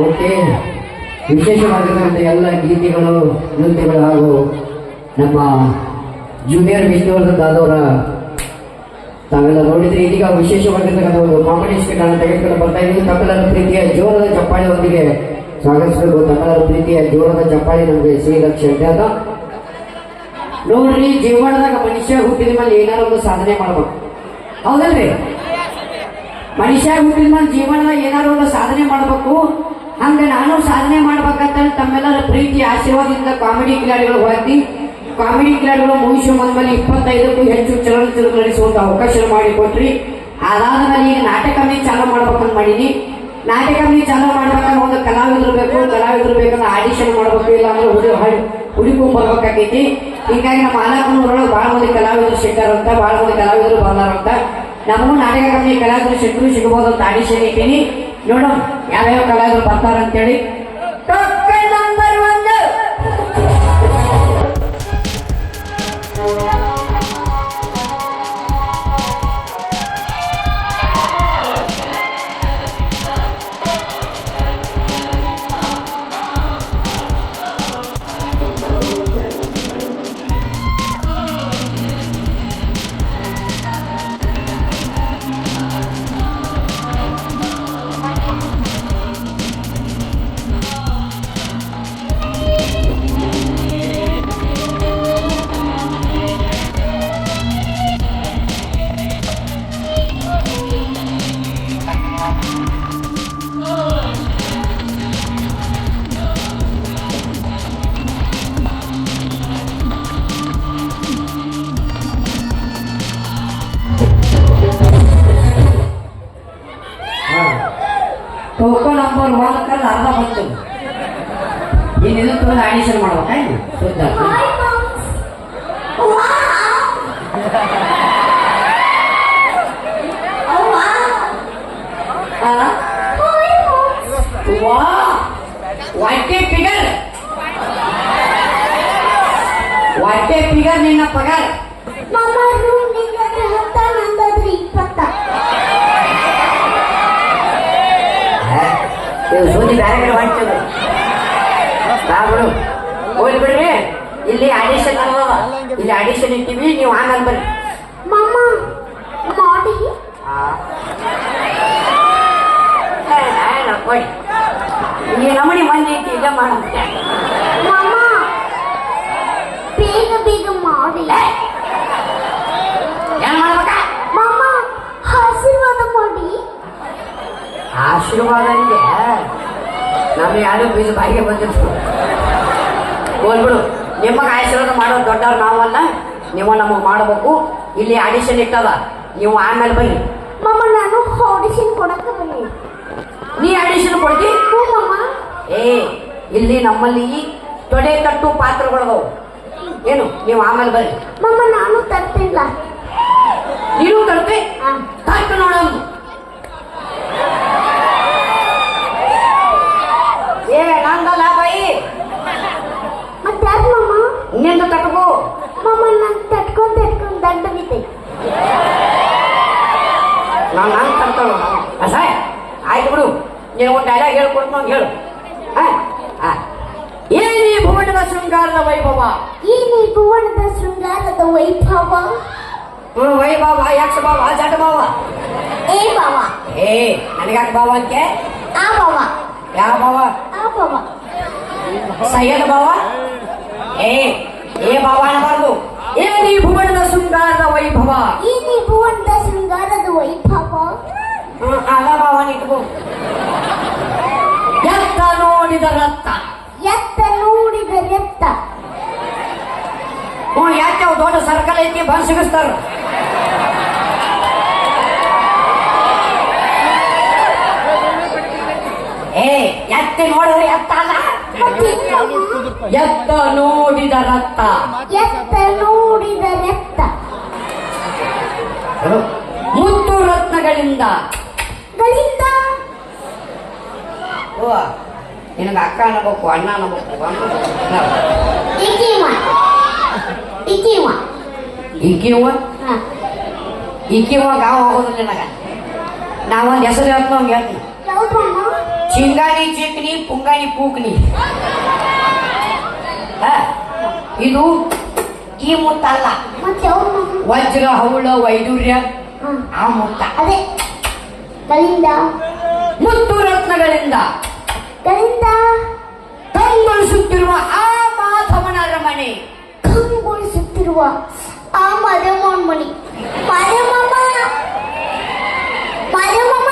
Okay. ವಿಶೇಷವಾಗಿರ್ತಕ್ಕಂಥ ಎಲ್ಲ ಗೀತೆಗಳು, ನೃತ್ಯಗಳು ಹಾಗೂ ನಮ್ಮ ಜೂನಿಯರ್ ವಿಷ್ಣುವರ್ಧನ್ ದಾದವರ ತಾವೆಲ್ಲ ನೋಡಿದ್ರೆ ಇದೀಗ ವಿಶೇಷವಾಗಿರ್ತಕ್ಕಂಥ ಒಂದು ಕಾಂಪಿಟೇಷನ್ ತೆಗೆದುಕೊಂಡು ಬರ್ತಾ ಇದ್ದೀವಿ. ತಮಿಳ ಪ್ರೀತಿಯ ಜೋರದ ಚಪ್ಪಾಳೆಯೊಂದಿಗೆ ಸ್ವಾಗತಿಸಬೇಕು ತಮಿಳರ ಪ್ರೀತಿಯ ಜೋರದ ಚಪ್ಪಾಳೆ ನಮಗೆ ಶ್ರೀಲಕ್ಷ್ಮಿ ಅಂತ. ನೋಡ್ರಿ ಜೀವನದಾಗ ಮನುಷ್ಯ ಹುಟ್ಟಿದ ಮೇಲೆ ಏನಾರ ಒಂದು ಸಾಧನೆ ಮಾಡ್ಬೇಕು ಹೌದಲ್ರಿ? ಮನುಷ್ಯ ಹುಟ್ಟಿದ ಮೇಲೆ ಜೀವನದಾಗ ಏನಾರ ಒಂದು ಸಾಧನೆ ಮಾಡಬೇಕು. ಹಂಗ ನಾನು ಸಾಧನೆ ಮಾಡ್ಬೇಕಂತ ತಮ್ಮೆಲ್ಲರ ಪ್ರೀತಿ, ಆಶೀರ್ವಾದದಿಂದ ಕಾಮಿಡಿ ಕಿಲಾಡಿಗಳು ಹೋಗಿ ಕಾಮಿಡಿ ಕಿಲಾಡಿಗಳು ಮುಗಿಸೋ ಬಂದ್ಮೇಲೆ ಇಪ್ಪತ್ತೈದಕ್ಕೂ ಹೆಚ್ಚು ಚಲನಚಿತ್ರ ನಡೆಸುವಂತ ಅವಕಾಶ ಮಾಡಿಕೊಟ್ರಿ ಅದಾದ ಮೇಲೆ ಈಗ ನಾಟಕ ಚಾಲೂ ಮಾಡ್ಬೇಕಂತ ಮಾಡೀನಿ. ನಾಟಕ ಚಾಲೂ ಮಾಡ್ಬೇಕಂದ್ರೆ ಒಂದು ಕಲಾವಿದರು ಬೇಕು, ಕಲಾವಿದರು ಬೇಕಂದ್ರೆ ಆಡಿಷನ್ ಮಾಡ್ಬೇಕು ಇಲ್ಲ ಅಂದ್ರೆ ಹುಡುಕೊಂಡ್ ಬರ್ಬೇಕಾಗೈತಿ ಹೀಗಾಗಿ ನಮ್ಮ ಆಲಾಪನೂರೊಳಗೆ ಭಾಳ ಮಂದಿ ಕಲಾವಿದರು ಅಂತ ಭಾಳ ಮಂದಿ ಕಲಾವಿದರು ಬಂದಾರಂತ. ನಮಗೂ ನಾಟಕ ಕಮ್ಮಿ ಕಲಾವಿದರು ಸಿಕ್ಕರು ಸಿಗ್ಬೋದು ಅಂತ ಆಡಿಷನ್ ಇಟ್ಟೀನಿ. ನೋಡೋಣ, ಯಾವ್ಯಾವ ಕಲಾವಿದರು ಬರ್ತಾರ ಕೊಡಿ ಈ ನಮೂನಿ ಮಂದಿ ಐತಿ ಇಲ್ಲ ಮಾಡುತ್ತೆ ಬೇಗ ಬೇಗ ಮಾಡಿ. ಏನ್ ಮಾಡ್ಬೇಕ? ಮಾಮ ಆಶೀರ್ವಾದ ಮಾಡಿ. ಆಶೀರ್ವಾದ ಅಂದ್ರೆ ನಮ್ಗೆ ಯಾರು ಬೀಜ ಬಾಯಿಗೆ ಬಂದಿರ್ತು ಹೋಗ್ಬಿಡು ನಿಮಗೆ ಆಶೀರ್ವಾದ ಮಾಡೋ ದೊಡ್ಡವ್ರು ನಾವಲ್ಲ. ನೀವು ನಮಗೆ ಮಾಡಬೇಕು. ಇಲ್ಲಿ ಆಡಿಷನ್ ಇಟ್ಟದ ನೀವು ಆಮೇಲೆ ಬನ್ನಿ ಮಾಮ ನಾನು ಆಡಿಷನ್ ಕೊಡಕ್ಕೆ ಬನ್ನಿ ನೀ ಅಡಿಷನ್ ಕೊಡ್ತಿ? ಏ ಇಲ್ಲಿ ನಮ್ಮಲ್ಲಿ ತೊಡೆ ತಟ್ಟು ಪಾತ್ರಗಳದವು. ಏನು ನೀವು ಆಮೇಲೆ ಬರ್ರಿ. ನಾನು ತರ್ತಿಲ್ಲ ನೀನು ತರ್ತೆ. ತಟ್ಟು ನೋಡೋಣ ಏ ನಂದಲ್ಲ ಬಾಯಿ ಮತ್ತೆ ಯಾರು ಮಾಮ ನಿಂದು ತಟ್ಟಕು ಮಾಮ ನಾನು ತಟ್ಕೊಂಡ್ ತಟ್ಕೊಂಡ್ ದಂಡ ಬಿದ್ದೆ ನಾನು ನಾನು ತರ್ತಾಳು ಅಸಾಯ್ ಆಯ್ತು ಬಿಡು ನೀನು ಒಂದು ಡೈಲಾಗ್ ಹೇಳ್ಕೊಡ್ತು ನಂಗೆ ಹೇಳು ಹಾ ಹಾ ಏನಿ ಭುವನದ ಶೃಂಗಾರದ ವೈಭವ? ಈ ನೀ ಭುವನದ ಶೃಂಗಾರದ ವೈಭವ? ಹ್ಮ್ ವೈಭವ. ಯಕ್ಷ ಭಾವ ಜಟ ಭಾವ? ಏ ಭಾವ? ಏ ನನಗಾಕ ಭಾವ ಅಂತೆ ಆ ಭಾವ. ಯಾವ ಭಾವ? ಆ ಭಾವ. ಸಯ್ಯದ ಭಾವ? ಏ ಏ ಭಾವ ಅನ್ನಬಾರ್ದು. ಏನಿ ಭುವನದ ಶೃಂಗಾರದ ವೈಭವ? ಈ ನೀ ಭುವನದ ಶೃಂಗಾರದ ವೈಭವ? ಹ್ಮ್, ಅದ ಭಾವ ನಿಟ್ಕೋ ಎತ್ತ ನೋಡಿದ ರತ್ತ ಎತ್ತ ನೋಡಿದ ಎತ್ತ. ಹ್ಞೂ ಯಾಕೆ ದೊಡ್ಡ ಸರ್ಕಲ್ ಐತಿ ಬಂದು ಸಿಗಿಸ್ತಾರ? ಏ ಎತ್ತಿ ನೋಡಿದ್ರೆ ಎತ್ತ ಅಲ್ಲ? ಎತ್ತ ನೋಡಿದ ರತ್ತ ಎತ್ತ ನೋಡಿದ ಎತ್ತ ಮುತ್ತು ರತ್ನಗಳಿಂದ. ಓ ನಿನಗೆ ಅಕ್ಕ ಅನ್ನಬೇಕು ಅಣ್ಣ ಅನ್ನಬೇಕು ಇಕಿವ ಇಕಿವ ಗಾವ ಹೋಗೋದು ನನಗ ನಾವೊಂದು ಹೆಸರು ಹೇಳ್ತು ಅವ್ನು ಹೇಳ್ತೀನಿ ಚಿಂಗಾನಿ ಚಿಕ್ಕನಿ ಪುಂಗಾನಿ ಪೂಕ್ನಿ ಇದು ಈ ಮುತ್ತ ಅಲ್ಲ ವಜ್ರ ಹೌಳ ವೈಡೂರ್ಯ ಹಾ ಆ ಮುತ್ತ ಅದೇ ಮುತ್ತು ರತ್ನಗಳಿಂದ ಗಳಿಂದ ಕಂಗೊಳಿಸುತ್ತಿರುವ ಆ ಮಾಧವನ ಅರಮನೆ ಕಂಗೊಳಿಸುತ್ತಿರುವ ಆ ಮದಮೋಹನ್ ಮಣಿ ಮದಮಮ್ಮ ಮದಮಮ್ಮ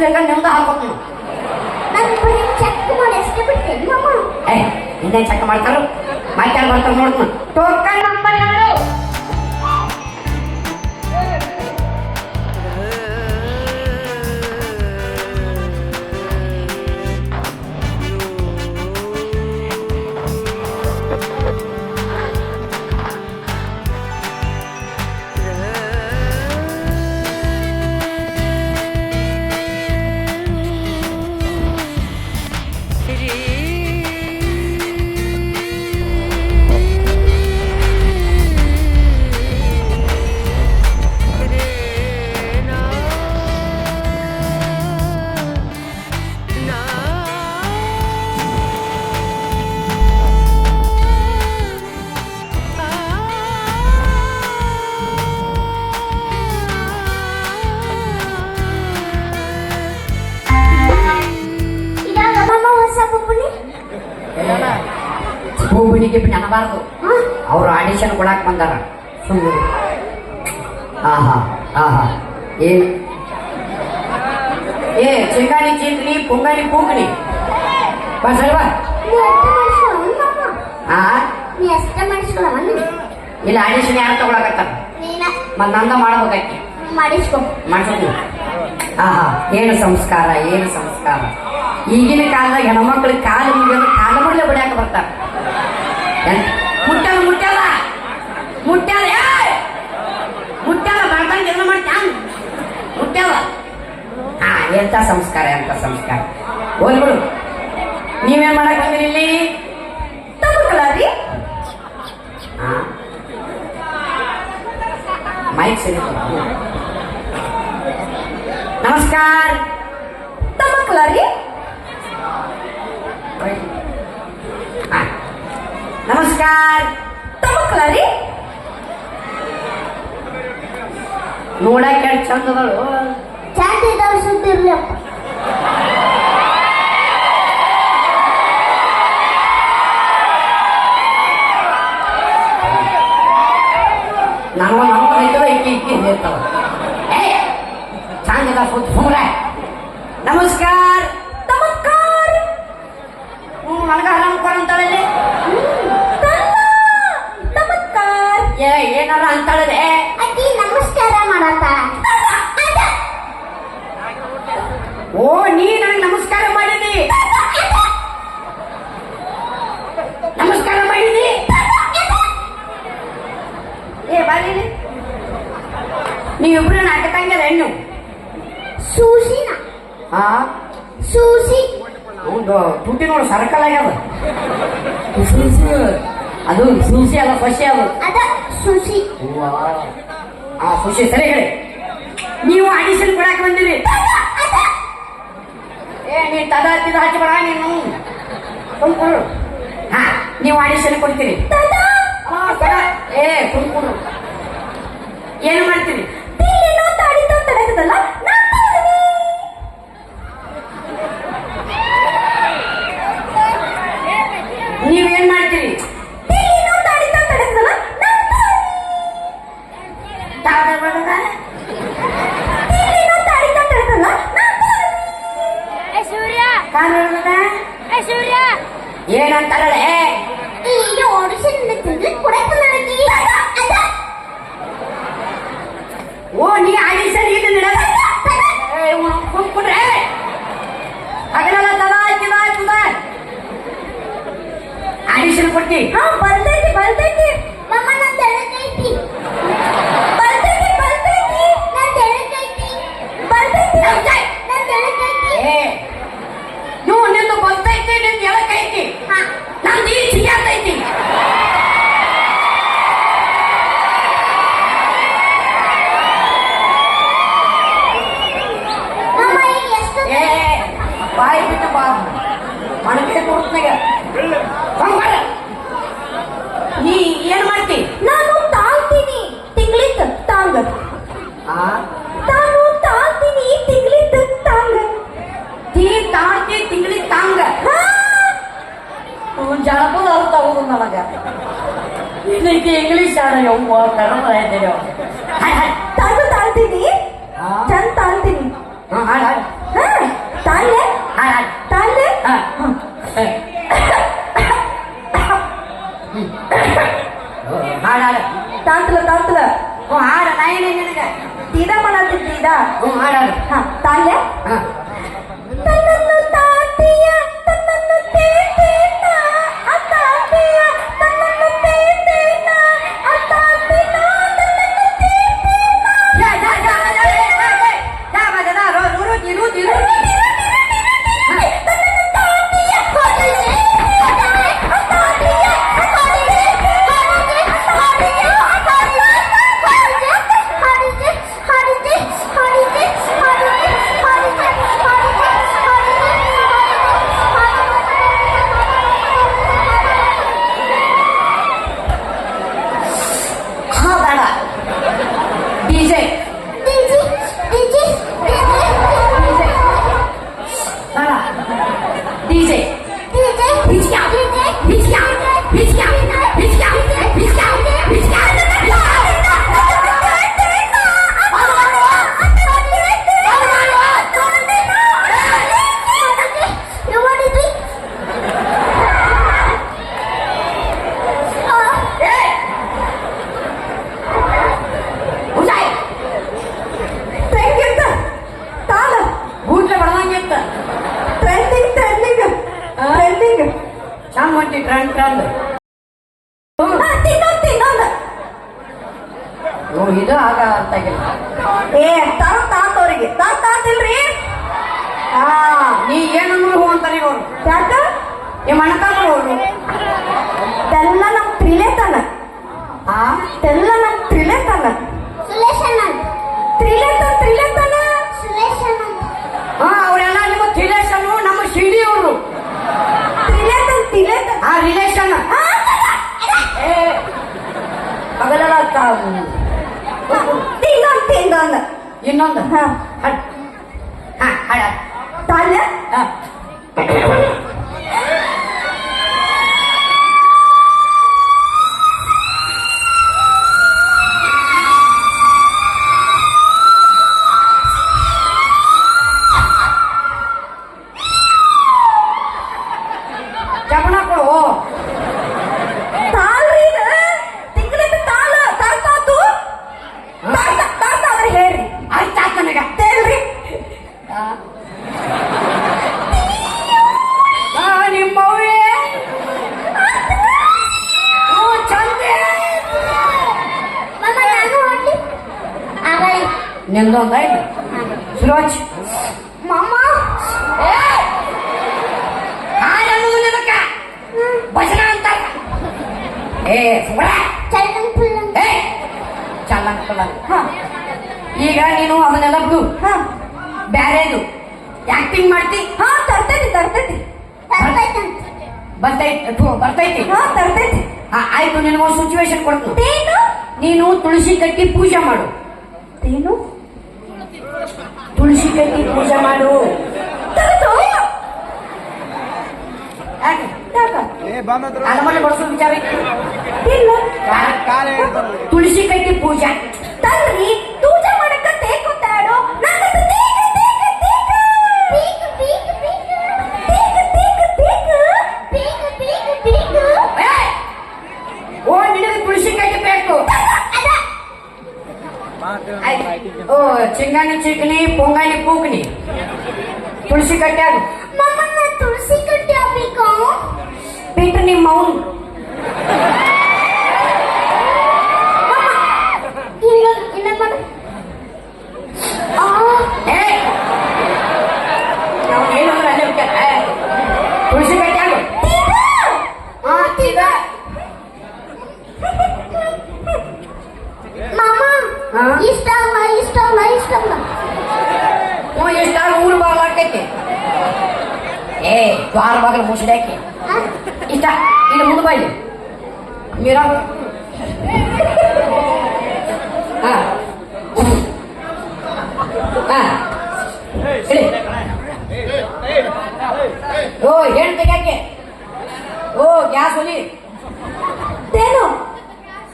ಹಿಡಿಸ್ಬೇಕಂತ ನಿಮ್ದು ಚೆಕ್ ಮಾಡ್ತಾರೋ ಮಾಮ ಏ ಇನ್ನೇನ್ ಚೆಕ್ ಮಾಡ್ತಾರು? ಮತ್ತೆ ಯಾರು ಬರ್ತಾರೆ ನೋಡ್ತು ಟೋಕನ್ ನಂಬರ್ ಮಾಮ ಆ? ಇಲ್ಲ ಆಡಿಷನ್ ಯಾರು ತಗೊಳಕತ್ತಾರ? ಮತ್ ನಂದ ಮಾಡ್ಬೇಕಾಕಿ ಮಾಡಿಸ್ಕೊ ಆಹಾ, ಏನು ಸಂಸ್ಕಾರ ಏನು ಸಂಸ್ಕಾರ. ಈಗಿನ ಕಾಲದಾಗ ಹೆಣ್ಮಕ್ಳು ಕಾಲು ಮುಗಿಯೋದು ಕಾಲ ಮುಡ್ಲೆ ಬಿಡ್ಯಾಕ ಬರ್ತಾರ. ಮುಟ್ಟಲ್ಲ ಮುಟ್ಟಲ್ಲ ಮುಟ್ಟಲ್ಲ ಮುಟ್ಟಲ್ಲ ಬರ್ದಂಗ ಎಲ್ಲ ಮಾಡ್ತಾನ ಮುಟ್ಟಲ್ಲ ಹಾ ಎಂತ ಸಂಸ್ಕಾರ ಎಂತ ಸಂಸ್ಕಾರ? ಹೋಗ್ಬಿಡು. ನೀವೇನ್ ಮಾಡಕ್ ಬಂದಿರಿ ಇಲ್ಲಿ? ತಗೊಳ್ರಿ ಮೈಕ್ ಸರಿ ನಮಸ್ಕಾರ. ತಮಕ್ಲಾರಿ ನಮಸ್ಕಾರ. ತಮಕ್ಲಾರಿ ನೋಡಕ್ಕೆ ಚಂದದಳು. ಚಾಟಿ ಇದ್ದಾವೆ ನಾನು ಸೊಸೆ ಸರಿ ಹೇಳಿ ನೀವು ಆಡಿಷನ್ ಕೊಡಕ್ ಬಂದಿರಿ. ಏ ನೀ ತದ ತಿದ ಹಚ್ಚಬೇಡ ನೀನು. ಕುಂಕುರು ಹಾ ನೀವು ಆಡಿಷನ್ ಕೊಡ್ತೀರಿ. ಏ ಕುಂಕುರು ಏನು ಮಾಡ್ತೀರಿ? நான் தரல நீயோடு சின்னத்துக்கு குடைப்பு நடக்கீங்க ஓ நீ அடிசன் இது நடக்க கூப்பிடுறேன் rating. நடக்கும் இன்னைக்கு இங்கிலீஷ் ஆடையும் கடமை தெரியும் ತಾಳ್ಮೆ ತಾಳ್ತೀನಿ ಚಂದ ತಾಳ್ತೀನಿ ತಾಳ್ಲೆ ತಾಳ್ಲೆ ತಾಳ್ತಲ ತಾಳ್ತಲ ಹಾಡ ನಾಯಿ ಇದ ಮಾಡತ್ತಿದ್ದ ಇದ ತಾಳ್ಲೆ ರಿಲೇಷನ್ ಅಗಲ ತಾವು ತಿಂಗೊಂದು ತಿಂಗೊಂದು ಇನ್ನೊಂದು. ಹಾ. ಹಡ ಹಾ ಹಡ ಹ. ನಿಂದೊಂದೈದು ಸುರು ಹಚ್ಚ ಮಮ್ಮ ಭಜನ ಅಂತ ಏ ಸುಬ್ರ? ಏ! ಚಲ್ಲ ಈಗ ನೀನು ಅದನ್ನೆಲ್ಲ ಬಿಡು. ಬ್ಯಾರೇದು. ಆಕ್ಟಿಂಗ್ ಮಾಡ್ತಿ? ಹಾ ತರ್ತೈತಿ ತರ್ತೈತಿ. ಬರ್ತೈತಿ ಬರ್ತೈತಿ? ಹಾ ತರ್ತೈತಿ. ಆಯ್ತು ನಿನಗೊಂದು ಸಿಚುವೇಶನ್ ಕೊಡ್ತು ನೀನು ತುಳಸಿ ಕಟ್ಟಿ ಪೂಜೆ ಮಾಡು. ಏನು ಸಿಗಕ್ಕೆ ಪೂಜೆ ಮಾಡು ಅನುಮಾನ ಪಡಿಸೋ ವಿಚಾರ ತುಳಸಿ ಕೈಗೆ ಪೂಜೆ चिंगानी चिकनी पोंगानी पूकनी तुलसी कट्टा मम्मा मैं तुलसी कट्टा भी कहूँ। पेट ने मौन. ಊರು ಬಾಗ್ಲಾಕೈತಿ ಏ ದ್ವಾರ ಬಾಗಿಲು ಮುಸಿದಾಕಿ ಆ? ಇಷ್ಟ ಇಲ್ಲಿ ಮುಂದೆ ಬಾ ಇಲ್ಲಿ ಮೀರಾ ಹಾ ಹಾ ಹೇಳಿ ಓ ಏನು ತೆಗ್ಯಾಕೆ ಓ ಗ್ಯಾಸ್ ಒಲಿ ತೇನು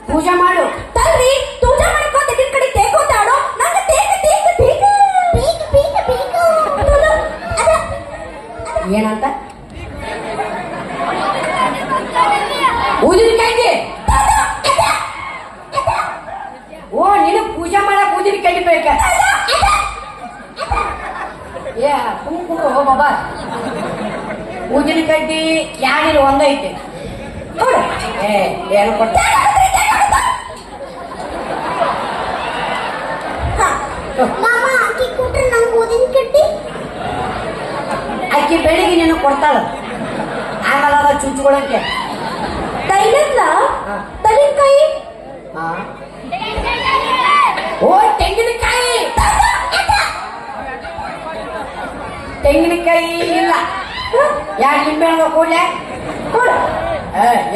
ಪೂಜೆ ಮಾಡು ತಲ್ರಿ ಪೂಜೆ ಮಾಡ್ಕೊ ತೆಗಿನ ಕಡೆ ತೇಕೋತಾಡೋ ಏನಂತ? ಊದಿನಕಾಯಿ ಓ, ನೀನು ಪೂಜೆ ಮಾಡಕ್ ಊದಿನಕಾಯಿ ಬೇಕ. ಏ ಕುಂಕುಮ ಹೋ ಬಾಬಾ. ಊದಿನ ಕಡ್ಡಿ ಯಾರಿಲ್ಲ ಒಂದೈತಿ. ಏ ಏನು ಕೊಟ್ಟ? ಮಾಮ ಅಕ್ಕಿ ಕೊಟ್ರೆ ನಂಗೆ ಓದಿನ ಕಟ್ಟಿ ಅಕ್ಕಿ ಬೆಳಿಗ್ಗೆ ನೀನು ಕೊಡ್ತಾಳ. ಆಮೇಲೆ ಅದ ಚುಚ್ಕೊಳಕ್ಕೆ ತೈಲಲ್ಲ. ತಲಿಕಾಯಿ. ಓ ತೆಂಗಿನಕಾಯಿ. ತೆಂಗಿನಕಾಯಿ ಇಲ್ಲ. ಯಾರು ನಿಂಬೆ ಹಣ್ಣು ಕೂಡಲೇ? ಕೊಡು.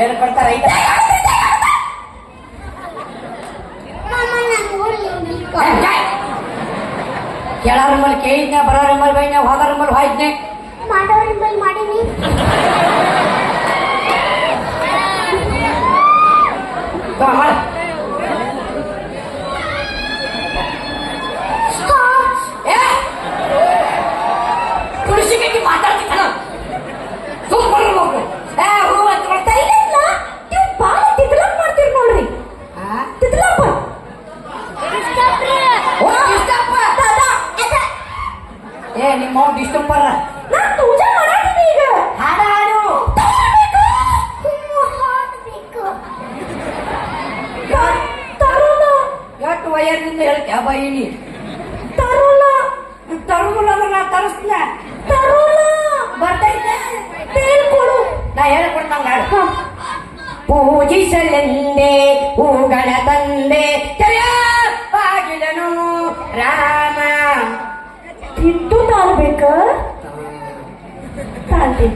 ಏನು ಕೊಡ್ತಾರ ಕೇಳಾರ ಮೇಲೆ ಕೇಳಿದ್ನೆ ಬರೋರ ಮೇಲೆ ಬೈನೆ ಹೋಗೋರ ಮೇಲೆ ಹೋಯ್ತನೆ ಮಾಡೋರ ಮೇಲೆ ಮಾಡೀನಿ. ಮಾಡ ಏ! ನಿಮ್ಮ ಕಟ್ಟಿ ಮಾತಾಡ್ತಿದ್ದಾನ ವಯಸ್ಸಿಂದ ತರೋಲ ತರುಮುಲ್ಲ ಅಂದ್ರೆ ನಾ ತರಿಸ್ತೀನ. ತರೋಲ ಬರ್ತೈತೆ. ತೇಳ್ಕೊಡು. ನಾ ಹೇಳ್ಕೊಡ್ತಂಗ ಪೂಜಿಸಲೆಂದೇ ಹೂಗಳ ತಂದೆ. ತೆರೆಯ ಬಾಗಿಲನು ರಾಮ. ತಿಂದು ತಾಳ್ಬೇಕ ತಾಳ್ತಿ.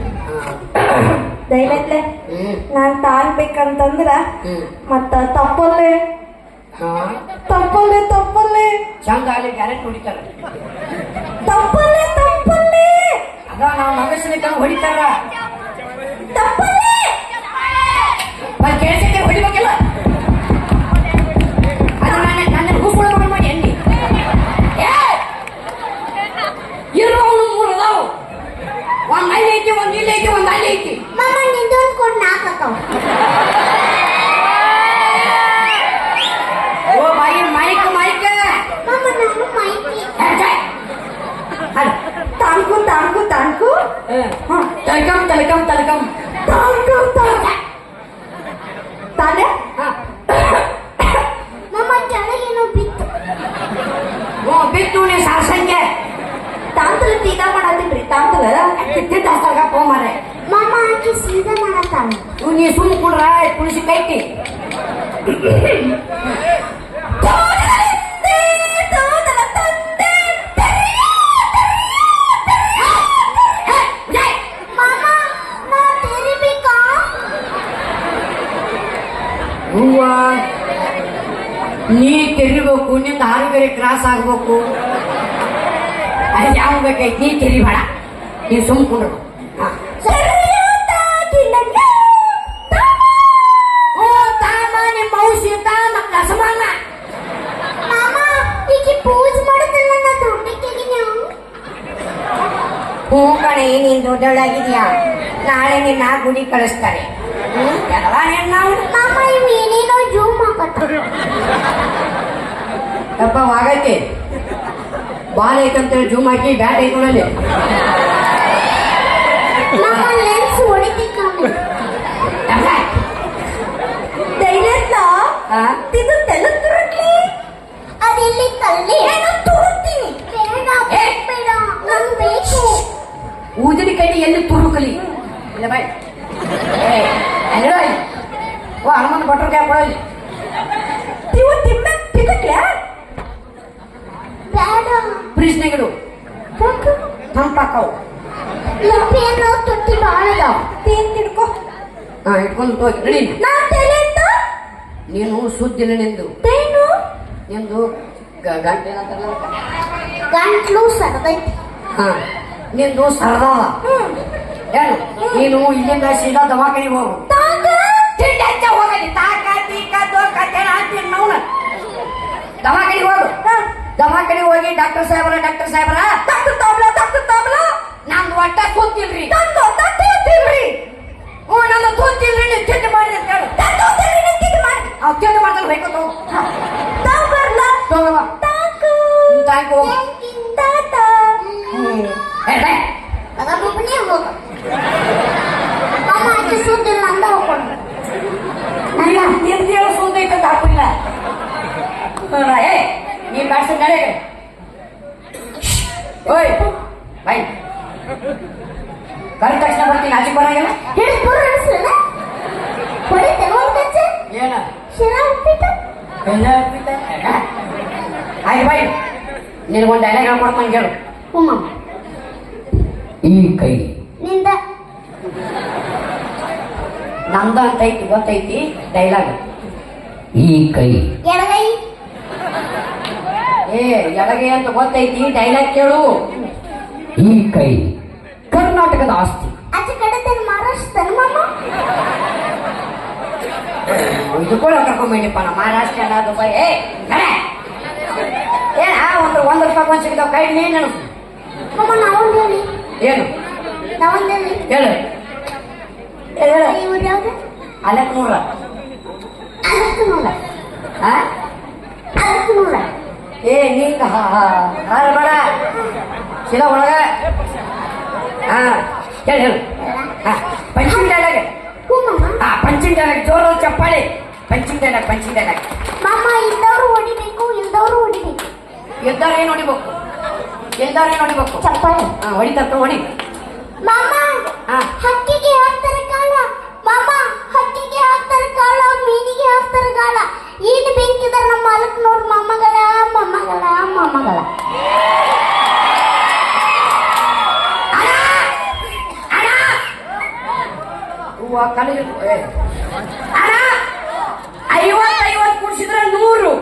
ದಯವಿಟ್ಲೆ. ನಾನು ತಾಳ್ಬೇಕಂತಂದ್ರ ಮತ್ತ ತಪ್ಪಲ್ಲೇ ತಪ್ಪಲ್ಲೇ ತಪ್ಪಲ್ಲೇ ಚಂದ ಅಲ್ಲಿ ಗ್ಯಾರೆಂಟ್ ಹೊಡಿತಾರ. ತಪ್ಪಲ್ಲೇ ತಪ್ಪಲ್ಲೇ. ಅದ ನಾವು ನಗಸಲಿಕ್ಕೆ ಹೊಡಿತಾರ. ತಪ್ಪಲ್ಲೇ. ಮತ್ತೆ ಕೇಳ್ಸಕ್ಕೆ ಹೊಡಿಬೇಕಿಲ್ಲ. ಅದು ನನ್ನ ನನ್ನ ಕೂಸ್ಕೊಳ್ಳೋ ಮಾಡಿ ಎಣ್ಣಿ ಇರೋ ಅವನು ಮೂರು ಅದಾವು. ಒಂದ್ ಅಲ್ಲಿ ಐತಿ ಒಂದ್ ಇಲ್ಲಿ ಐತಿ ಒಂದ್ ಅಲ್ಲಿ ಐತಿ. ಮಮ್ಮ ನಿಂದೊಂದು ಕೊಡ್ ನಾಲ್ಕು ಅಕ್ಕವ ತಾಣ್ಕು ತಲಕಂ ತಲಕಂ ತಲಕಂ ತಾಣ್ಕು ತಾಣ್ಕು ತಾನೆ ಹಾ ಮಾಮ ಕೆಳಗೇನೋ ಬಿತ್ತು ಓ ಬಿತ್ತು ನೀ ಸಾರ್ಸಂಗೆ ತಾಂತಲ ತೀಗ ಮಾಡತ್ತೀನ್ರಿ ತಾಂತಲ ಕಿತ್ತಿದ್ದ ಹಸ್ತಾಗ ಮಾರೆ ಮಾಮ ಆಕಿ ಸೀದಾ ಮಾಡತ್ತಾಳ ಇವ್ ನೀ ಸುಮ್ ಕುಡ್ರ ತುಳಸಿ ಕೈತಿ ನೀ ತೆರಿಬೇಕು ನಿಂದ ಬೇರೆ ಕ್ರಾಸ್ ಆಗ್ಬೇಕು. ಅದು ಯಾವ ಬೇಕೈತಿ ನೀ ತಿರಿಬೇಡ ನೀ ಸುಮ್ ಕುಂಡ್ರು ಹಾ. ಓ ತಾಮ ನಿಮ್ಮ ಔಷಧಿ ತಾಮ ಕಸಮಾನ ಪೂಜೆ ಮಾಡೋದಲ್ಲ ನಾ ದುಡ್ಡಿಗೆ ನೀವು? ಹೂ ಕಣೆ ನೀನ್ ದೊಡ್ಡೊಳಗಿದ್ಯಾ ನಾಳೆ ನಿನ್ನ ಗುಡಿ ಕಳಿಸ್ತಾರೆ. ಎಲ್ಲ ನೀನ್ ನಾವು ಯಪ್ಪ ಆಗೈತಿ ಬಾಲ್ ಐತಂತೇಳಿ ಜೂಮ್ ಹಾಕಿ ಬ್ಯಾಟ್ ಐತನಲ್ಲಿ ಊದಿನ ಕೈ ಎಲ್ಲಿ ತುರುಕಲಿ? ಇಲ್ಲ ಬಾಯ್. ಹನುಮನ್ ಭಟ್ರಿಗೆ ಹಾಕೊಳ್ಳಿ ಪ್ರಶ್ನೆಗಳು. ತಂಪಾಕವು. ತೊಟ್ಟಿ ಬಾಳದ. ತೇನ್ ತಿಡ್ಕೋ ಹಾ ಇಟ್ಕೊಂಡು ಹೋಗಿ ನಡಿ. ನೀನು ಸುದ್ದಿಲ್ಲ ನಿಂದು. ತೇನು? ನಿಂದು ಗಂಟೆ? ಗಂಟ್ಲು ಸರದೈತಿ. ಹಾ ನಿಂದು ಸರದಾವ ಹ್ಮ್. ಏನು ನೀನು ಇಲ್ಲಿಂದ ಸೀದಾ ದವಾಖಾನಿಗೆ ಹೋಗು. ತಾಕ? ತಿಂಡಿ ಹೋಗಲಿ. ತಾಕ ತೀಕ ದೋಕ ತೆನ ದವಾಖಾನಿಗೆ ಹೋಗು. ದವಾಖಾನೆ ಹೋಗಿ ಡಾಕ್ಟರ್ ಸಾಹೇಬ್ರ ಡಾಕ್ಟರ್ ಸಾಹೇಬ್ರ. ಡಾಕ್ಟರ್ ತಾಬ್ಲ ಡಾಕ್ಟರ್ ತಾಬ್ಲ ನಂದು ಒಟ್ಟ ಕೂತಿಲ್ರಿ ನಂದು ಒಟ್ಟ ಕೂತಿಲ್ರಿ ಹ್ಞೂ ನನ್ನ ಕೂತಿಲ್ರಿ ನೀವು ತಿಂಡಿ ಮಾಡಿ ಅಂತ ಹೇಳು. ತಿಂಡಿ ಮಾಡಿ. ಅವ್ ತಿಂಡಿ ಮಾಡ್ತಾನೆ ಬೇಕು ತಗೋ. ತಾವ್ ಬರ್ಲ ತಗೋವ ತಾಕು. ಹೋಗು. ತಾತ ಹ್ಮ್ ಏ ಬೇ. ಅದ ಒಬ್ಬನೇ ಹೋಗ ಅಮ್ಮ ಅಜ್ಜಿ ಸುದ್ದಿಲ್ಲ ಅಂದ ಹೋಗ್ಕೊಂಡು ನಿಂದು ಹೇಳು ಸುದ್ದಿ ಐತೆ ಅಂತ ಹಾಕಿಲ್ಲ ಏ ನೀ ನಡೆ ಓಯ್ ಬೈ. ಕರೆದ ತಕ್ಷಣ ಬರ್ತೀನಿ ಆಚೆ ಬರಂಗಿಲ್ಲ. ಹೇಳಿ ಪೂರ ಅನಿಸ್ರಲ್ಲ ಹೊಡಿತೆ ಒಂದು ಕಚ್ಚೆ? ಏನ? ಶಿರಾ ಉಪ್ಪಿಟ್ಟು? ಆಯ್ತು ಬೈ. ನಿನಗೊಂದು ಡೈಲಾಗ್ ಹೇಳ್ಕೊಡ್ತಾನೆ ಕೇಳು ಈ ಕೈ. ನಿಂದ. ನಂದ ಅಂತ ಐತಿ ಗೊತ್ತೈತಿ? ಡೈಲಾಗ್ ಈ ಕೈ. ಎಡಗೈ. ಏ ಎಡಗೆ ಅಂತ ಗೊತ್ತೈತಿ ಡೈಲಾಗ್ ಕೇಳು. ಈ ಕೈ ಕರ್ನಾಟಕದ ಆಸ್ತಿ. ಆಚೆ ಕಡೆ ತನ್ನ ಮಹಾರಾಷ್ಟ್ರ ಮಮ್ಮ ಇದು ಕೂಡ ಕರ್ಕೊಂಬಂಡಿಪ್ಪ ನಮ್ಮ ಮಹಾರಾಷ್ಟ್ರ ಅಲ್ಲ ದುಬೈ. ಏ ಒಂದು ಒಂದು ರೂಪಾಯಿ ಒಂದು ಸಿಗ್ತಾವ ಕೈ ನೀನು. ನೆನಪು ಮಮ್ಮ ನಾವೊಂದು ಹೇಳಿ. ಏನು? ನಾವೊಂದು ಹೇಳಿ. ಹೇಳು. ಏ, ಹೇಳು. ಇವ್ರು ಯಾವ್ದು? ಅಲ್ಲಕ್ಕೆ ನೋಡ ಆ? ಏ ನೀಗ ಹಾರ ಬೇಡ ಶಿಲ ಒಳಗ. ಹಾ ಹೇಳು ಹೇಳು. ಹಾ ಪಂಚಿಂಗ್ ಡೈಲಾಗ್ ಹಾ ಪಂಚಿಂಗ್ ಡೈಲಾಗ್ ಜೋರು ಚಪ್ಪಾಳಿ. ಪಂಚಿಂಗ್ ಡೈಲಾಗ್ ಪಂಚಿಂಗ್ ಡೈಲಾಗ್ ಮಮ್ಮ ಇದ್ದವರು ಹೊಡಿಬೇಕು ಇಲ್ದವರು ಹೊಡಿಬೇಕು. ಎದ್ದಾರ ಏನು ಹೊಡಿಬೇಕು? ಎದ್ದಾರ ಏನು ಹೊಡಿಬೇಕು? ಚಪ್ಪಾಳೆ. ಹಾ ಹೊಡಿತಾರೆ ಹೊಡಿ. ಮಾಮ ಹಾ. ಹಕ್ಕಿಗೆ ಹಾಕ್ತಾರೆ ಕಾಳ ಮಾಮ ಹಕ್ಕಿಗೆ ಹಾಕ್ತಾರೆ ಕಾಳ ಮೀನಿಗೆ ಹಾಕ್ತಾರೆ ಕಾಳ ಏನು ಬೆಂಕಿದ ನಮ್ಮ ಮಾಲಕ್ ನೋಡ್ ಮೊಮ್ಮಗಳ ಮೊಮ್ಮಗಳ ಮೊಮ್ಮಗಳ. ಹೂವ ಕಲಿಗೆ ಏ. ಅಣ್ಣ ಐವತ್ತು ಐವತ್ತು ಕುಡಿಸಿದ್ರೆ ನೂರು.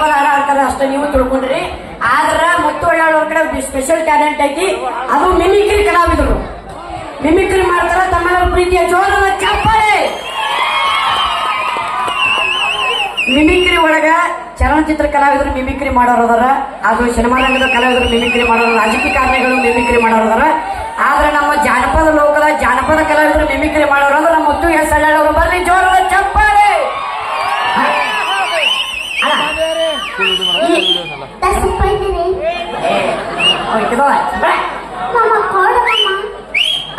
ಆರ ಅಂತ ಅಷ್ಟೇ ನೀವು ತಿಳ್ಕೊಂಡ್ರಿ. ಆದ್ರ ಮುತ್ತು ಒಳ್ಳೆಯವ್ರ ಕಡೆ ಸ್ಪೆಷಲ್ ಟ್ಯಾಲೆಂಟ್ ಐತಿ. ಅದು ಮಿಮಿಕ್ರಿ ಕಲಾವಿದರು. ಮಿಮಿಕ್ರಿ ಮಾಡ್ತಾರ ತಮ್ಮೆಲ್ಲರ ಪ್ರೀತಿಯ ಜೋರದ ಚಪ್ಪಾಳೆ ಮಿಮಿಕ್ರಿ ಒಳಗ ಚಲನಚಿತ್ರ ಕಲಾವಿದರು ಮಿಮಿಕ್ರಿ ಮಾಡೋರದಾರ. ಅದು ಸಿನಿಮಾ ರಂಗದ ಕಲಾವಿದರು ಮಿಮಿಕ್ರಿ ಮಾಡೋರು ರಾಜಕೀಯಕಾರಣಿಗಳು ಮಿಮಿಕ್ರಿ ಮಾಡೋರದಾರ. ಆದ್ರೆ ನಮ್ಮ ಜಾನಪದ ಲೋಕದ ಜಾನಪದ ಕಲಾವಿದರು ಮಿಮಿಕ್ರಿ ಮಾಡೋರು ಅಂದ್ರೆ ನಮ್ಮ ಮುತ್ತು ಎಸ್ ಅವರು ಬರ್ರಿ ಜೋರದ ಚಪ್ಪಾಳೆ ಹ? ಅಲ್ಲ, ದಸ್ ರೂಪಾಯಿ ಇದ್ದೀನಿ ಏ, ಅವ್ರ್ ಇಟ್ಕೋ, ಬಾ. ಮಾಮ ಕೊಡ ಮಾಮ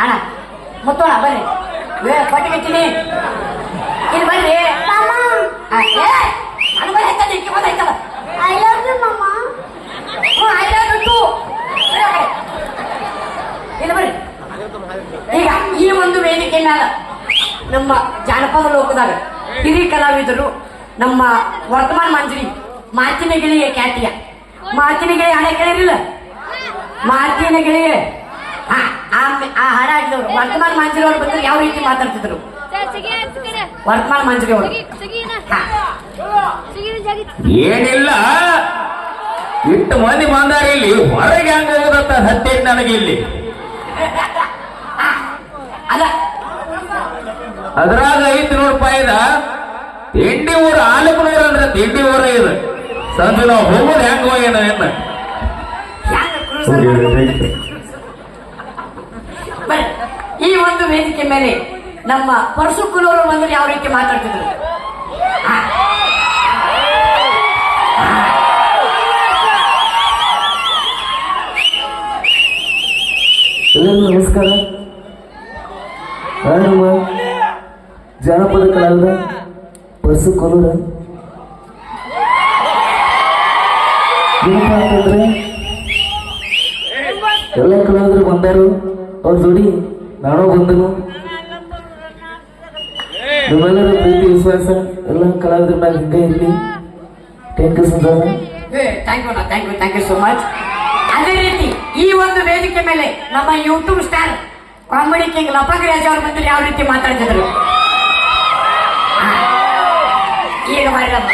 ಅಣ್ಣ ಮುತ್ತೋಣ ಬರ್ರಿ ಏ ಪಟ್ಟಿಗೆತ್ತೀನಿ ಇಲ್ಲಿ ಬರ್ರಿ ಮಾಮ ಆ, ಏ, ನನ್ನ ಬಳಿ ಹತ್ತದ ಇಕ್ಕಿ ಬಂದೈತಲ್ಲ ಐ ಲವ್ ಯು ಹ್ಞೂ ಆಯ್ತು ಇಲ್ಲ ಬರ್ರಿ ಈಗ ಈ ಒಂದು ವೇದಿಕೆ ಮ್ಯಾಲ ನಮ್ಮ ಜಾನಪದ ಲೋಕದಾಗ ಹಿರಿಯ ಕಲಾವಿದರು ನಮ್ಮ ವರ್ತಮಾನ ಮಂಜರಿ ಮಾತಿನ ಗಿಳಿಯ ಖ್ಯಾತಿಯ. ಮಾತಿನ ಗಿಳಿ ಹಣ ಕೇಳಿರಲಿಲ್ಲ? ಮಾತಿನ ಗೆಳೆಯ? ಆ ಹಾಡ ಹಾಡಿದವ್ರು ವರ್ತಮಾನ ಮಂಜುರವ್ರು ಬಂದ್ರೆ ಯಾವ ರೀತಿ ಮಾತಾಡ್ತಿದ್ರು? ವರ್ತಮಾನ ಮಾಂಜರಿ ಅವರು. ಏನಿಲ್ಲ. ಇಟ್ಟು ಮಂದಿ ಬಂದಾರ ಇಲ್ಲಿ. ಹೊರಗೆ ಹಂಗ ಹತ್ತೆ ನನಗೆ ಇಲ್ಲಿ. ಅಲ್ಲ. ಅದ್ರಾಗ ಐದು ನೂರು ರೂಪಾಯಿದ ತಿಂಡಿ ಊರು ಆಲಪನೂರು ಅಂದ್ರೆ ತಿಂಡಿ ಊರ ಇದು. ಸಂಜೆ ನಾವು ಹೋಗೋದು ಹೆಂಗ ಹೋಗ್ಯಾನ ಏನ. ಈ ಒಂದು ವೇದಿಕೆ ಮೇಲೆ ನಮ್ಮ ಪರಸುಕುಲವರು ಬಂದ್ರೆ ಯಾವ ರೀತಿ ಮಾತಾಡ್ತಿದ್ರು? ನಮಸ್ಕಾರ. ನಾನು ಜನಪದ ಜಾನಪದ ಕಲಾವಿದ ಪರಸು ಕೊಲೂರ ಎಲ್ಲ ಕಲಾವಿದರು ಬಂದರು. ಅವ್ರ ಜೋಡಿ ನಾನು ಬಂದನು. ನಿಮ್ಮೆಲ್ಲರ ಪ್ರೀತಿ ವಿಶ್ವಾಸ ಎಲ್ಲ ಕಲಾವಿದ್ರ ಮ್ಯಾಗ ಹಿಂಗೆ ಇರಲಿ. Thank you Sundara. Thank you thank you thank you so much ಅದೇ ರೀತಿ ಈ ಒಂದು ವೇದಿಕೆ ಮೇಲೆ ನಮ್ಮ YouTube star comedy king Lapang Raj ಅವ್ರ ಬಂದ್ರೆ ಯಾವ ರೀತಿ ಮಾತಾಡ್ತಿದ್ರು. ಈಗ ಮಾಡಿರಮ್ಮ?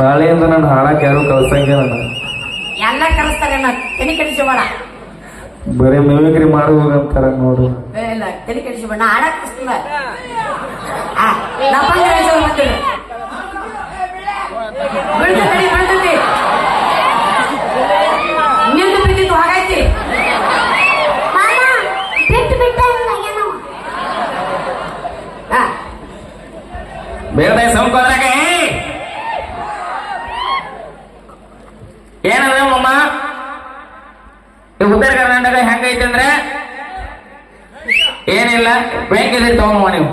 ನಾಳೆಯಿಂದ ನಾನು ಹಾಡಕ್ಕೆ ಯಾರು ಕಳ್ಸಂಗೆ ನಾನು ಕರೆಸ್ತಾರೆ ನಾ ತಲೆ ಕೆಡಿಸಬೇಡ ಬರೀ ಮಿಮಿಕ್ರಿ ಮಾಡಿ ಹೋಗಂತಾರ ನೋಡು. ಏ, ಇಲ್ಲ ತಲೆ ಕೆಡಿಸಬೇಡ ನಾ ಬಿದ್ದಿತ್ತು ಹಾಗಾಯ್ತಿ ಮಾಮ ಬಿಟ್ಟು ಬಿಟ್ಟ ಏನೋ ಹಾ ಬೇರೆ ಸಂಕೋದ್ರಾಗ ಏನದ ಮಮ್ಮ ಈ ಉತ್ತರ ಕರ್ನಾಟಕ ಹೆಂಗೈತೆ ಅಂದ್ರೆ ಇದೆ ತಗೊಂಬ ನೀವು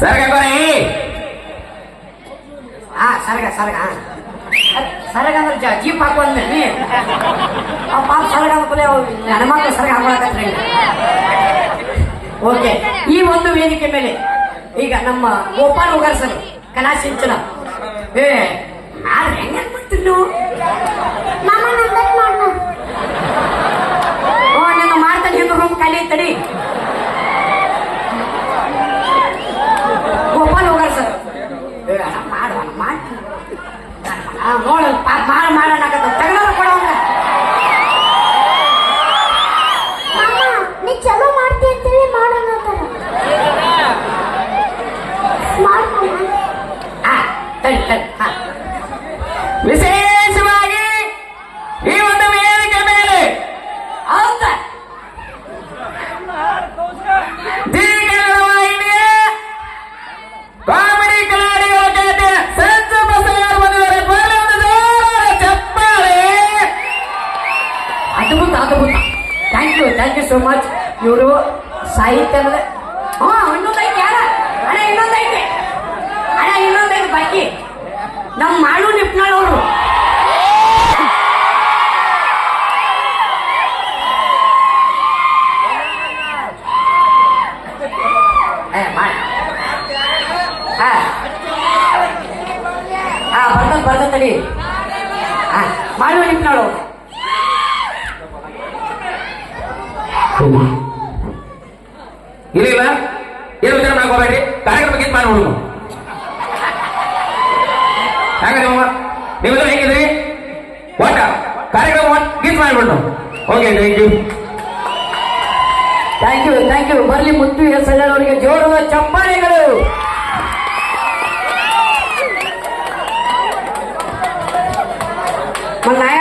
ಸರಗ ಹಾ ಸರ್ಗ ಸರ್ಗ. ಸರ್ಗ ಅಂದ್ರೆ ಜೀಪ್ ಹಾಕು ಅಂದ್ರೆ ಅವ್ ಪಾಪ ಸರಗ ಅವ್ ಹೆಣ್ಮಕ್ಳು ಸರ್ಗ ಓಕೆ ಈ ಒಂದು ವೇದಿಕೆ ಮೇಲೆ ಈಗ ನಮ್ಮ ಗೋಪಾಲ್ ಉಗರ್ಸರು ಸರ್ ಕಲಾ ಸಿಂಚನ. ಏ, ಆದ್ರೆ ಹೆಂಗ್ ಮಾಡ್ತೀರಿ ಮಾಮ ನಂದಕ್ ಮಾಡ ಓ ನಿನ್ನ ಮಾಡ್ತಾನೆ ಹಿಂದೆ ರೂಮ್ ಖಾಲಿ ಐತಡಿ ಗೋಪಾಲ್ ಹೋಗಾರ ಸರ್ ಮಾಡುವ ಮಾಡ್ತೀನಿ ನೋಡ ಮಾಡ ಮಾಡೋಣ ತೆಗೆದ್ರೆ ಕೊಡೋಂಗ ಮಾಮ ಇವರು ಸಾಹಿತ್ಯ ಅಂದ್ರೆ ಹಾ ಇನ್ನೊಂದೈತೆ ಯಾರ ಅಣ್ಣ ಇನ್ನೊಂದೈತೆ ಅಣ್ಣ ಇನ್ನೊಂದೈತೆ ಬಾಕಿ ನಮ್ಮ ಮಾಡು ನಿಪ್ನಾಳ್ ಅವರು ಏ, ಮಾಡ್. ಹಾ ಹಾ ಬರ್ತದ ಬರ್ತದ ತಡಿ ಹಾ ಮಾಡು ನಿಪ್ನಾಳ್ ಅವರು ಇಲ್ಲ ಏನು ವಿಚಾರ ಮಾಡ್ಕೋಬೇಡಿ ಕಾರ್ಯಕ್ರಮಕ್ಕೆ ಏನ್ ಮಾಡಿ ನೋಡು ಹಾಗೆ ನೀವು ನೀವು ಹೆಂಗಿದ್ರಿ ಕಾರ್ಯಕ್ರಮ ಗೀತ್ ಮಾಡ್ಬಿಟ್ಟು okay thank you thank you thank you ಬರ್ಲಿ ಮುತ್ತು ಎಸ್ ಅವರಿಗೆ ಜೋರದ ಚಪ್ಪಾಳೆಗಳು. ಮನಾಯ